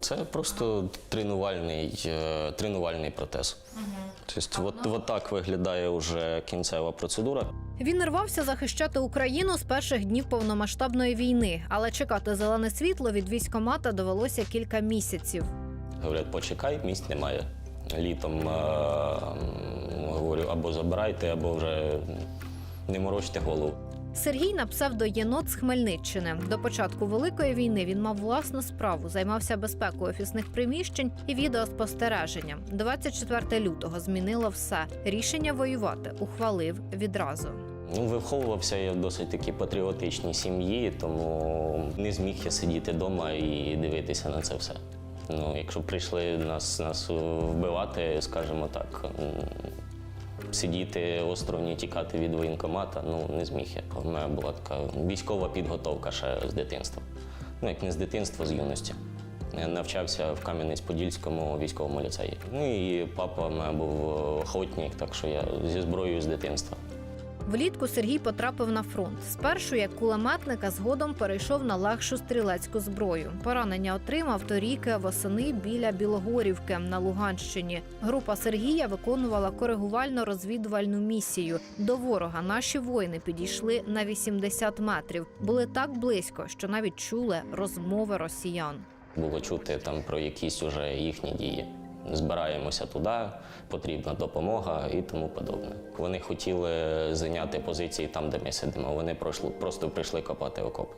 Це просто тренувальний, е, тренувальний протез. Тобто, от, от так виглядає вже кінцева процедура. Він рвався захищати Україну з перших днів повномасштабної війни, але чекати зелене світло від військомата довелося кілька місяців. Говорять, почекай, місць немає. Літом е, говорю, або забирайте, або вже не морочте голову. Сергій на псевдо єнот з Хмельниччини. До початку великої війни він мав власну справу, займався безпекою офісних приміщень і відеоспостереженням. 24 лютого змінило все. Рішення воювати ухвалив відразу. Ну, виховувався я в досить такій патріотичній сім'ї, тому не зміг я сидіти вдома і дивитися на це все. Ну, якщо прийшли нас, нас вбивати, скажімо так, сидіти осторонь і тікати від воєнкомата, ну не зміг я. У мене була така військова підготовка ще з дитинства. Ну, як не з дитинства, з юності. Я навчався в Кам'янець-Подільському військовому ліцеї. Ну і папа в мене був охотник, так що я зі зброєю з дитинства. Влітку Сергій потрапив на фронт. Спершу як кулеметник, а згодом перейшов на легшу стрілецьку зброю. Поранення отримав торік восени біля Білогорівки на Луганщині. Група Сергія виконувала коригувально-розвідувальну місію. До ворога наші воїни підійшли на 80 метрів. Були так близько, що навіть чули розмови росіян. Було чути там про якісь уже їхні дії. Збираємося туди, потрібна допомога і тому подобне. Вони хотіли зайняти позиції там, де ми сидимо. Вони просто прийшли копати окоп.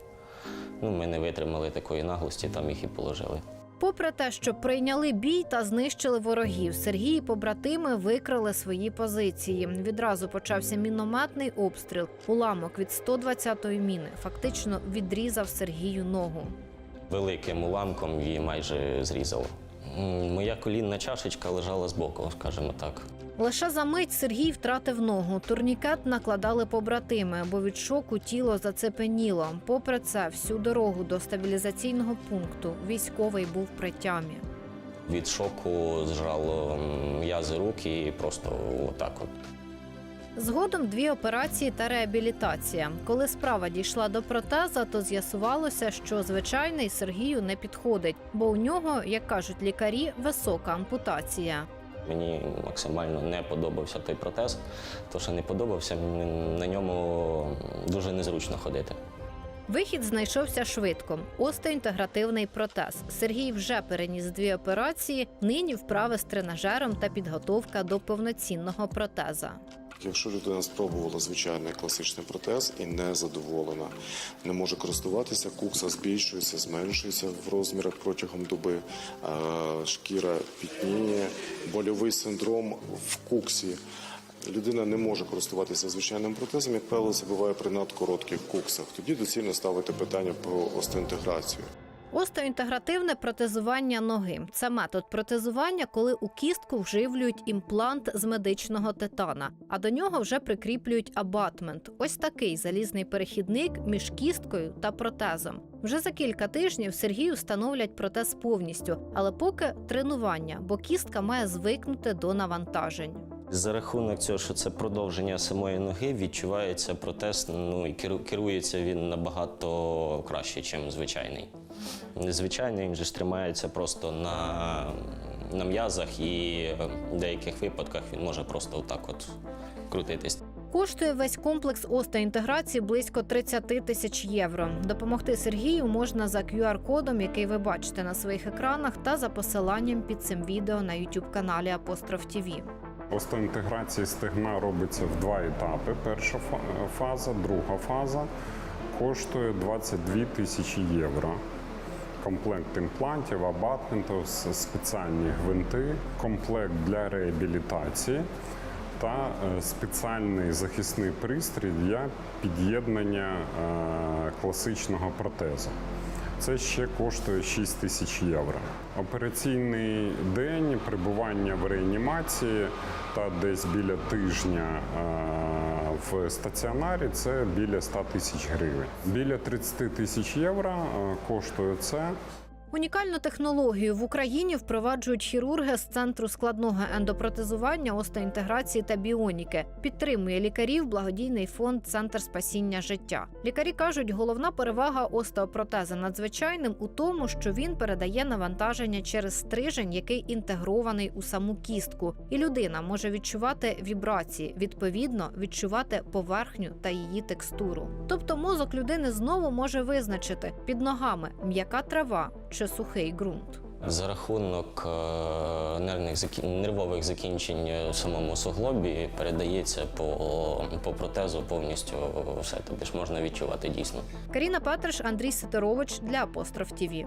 Ну, ми не витримали такої наглості, там їх і положили. Попри те, що прийняли бій та знищили ворогів, Сергій і побратими викрили свої позиції. Відразу почався мінометний обстріл. Уламок від 120-ї міни фактично відрізав Сергію ногу. Великим уламком її майже зрізало. Моя колінна чашечка лежала збоку, скажімо так. Лише за мить Сергій втратив ногу. Турнікет накладали побратими, бо від шоку тіло зацепеніло. Попри це, всю дорогу до стабілізаційного пункту військовий був при тямі. Від шоку зжало м'язи рук і просто отак от Згодом дві операції та реабілітація. Коли справа дійшла до протеза, то з'ясувалося, що звичайний Сергію не підходить, бо у нього, як кажуть лікарі, висока ампутація. Мені максимально не подобався той протез, тому що не подобався, на ньому дуже незручно ходити. Вихід знайшовся швидко. Остеінтегративний протез. Сергій вже переніс дві операції. Нині вправи з тренажером та підготовка до повноцінного протеза. Якщо людина спробувала звичайний класичний протез і не задоволена, не може користуватися, кукса збільшується, зменшується в розмірах протягом доби, шкіра пітніє, больовий синдром в куксі. Людина не може користуватися звичайним протезом, як правило, це буває при надкоротких куксах. Тоді доцільно ставити питання про остеінтеграцію. Остеоінтегративне протезування ноги це метод протезування, коли у кістку вживлюють імплант з медичного титана, а до нього вже прикріплюють абатмент. Ось такий залізний перехідник між кісткою та протезом. Вже за кілька тижнів Сергію встановлять протез повністю, але поки тренування, бо кістка має звикнути до навантажень. За рахунок цього, що це продовження самої ноги, відчувається протез, ну і керу- керується він набагато краще, ніж звичайний. Звичайний він же ж тримається просто на, на м'язах, і в деяких випадках він може просто отак от крутитись. Коштує весь комплекс остеінтеграції близько 30 тисяч євро. Допомогти Сергію можна за QR-кодом, який ви бачите на своїх екранах, та за посиланням під цим відео на youtube каналі Апостроф ТІВІ. Остеінтеграція стегна робиться в два етапи. Перша фа- фаза, друга фаза коштує 22 тисячі євро. Комплект імплантів, абатментів, спеціальні гвинти, комплект для реабілітації та е, спеціальний захисний пристрій для під'єднання е, класичного протезу. Це ще коштує 6 тисяч євро. Операційний день перебування в реанімації та десь біля тижня е, в стаціонарі це біля 100 тисяч гривень. Біля 30 тисяч євро е, коштує це. Унікальну технологію в Україні впроваджують хірурги з центру складного ендопротезування, остеоінтеграції та біоніки. Підтримує лікарів благодійний фонд Центр спасіння життя. Лікарі кажуть, головна перевага остеопротеза надзвичайним у тому, що він передає навантаження через стрижень, який інтегрований у саму кістку, і людина може відчувати вібрації, відповідно відчувати поверхню та її текстуру. Тобто мозок людини знову може визначити під ногами м'яка трава чи сухий ґрунт. За рахунок е, нервних нервових закінчень в самому суглобі передається по, по протезу повністю все. тобі ж можна відчувати дійсно. Каріна Патриш, Андрій Сидорович для Апостроф ТІВІ.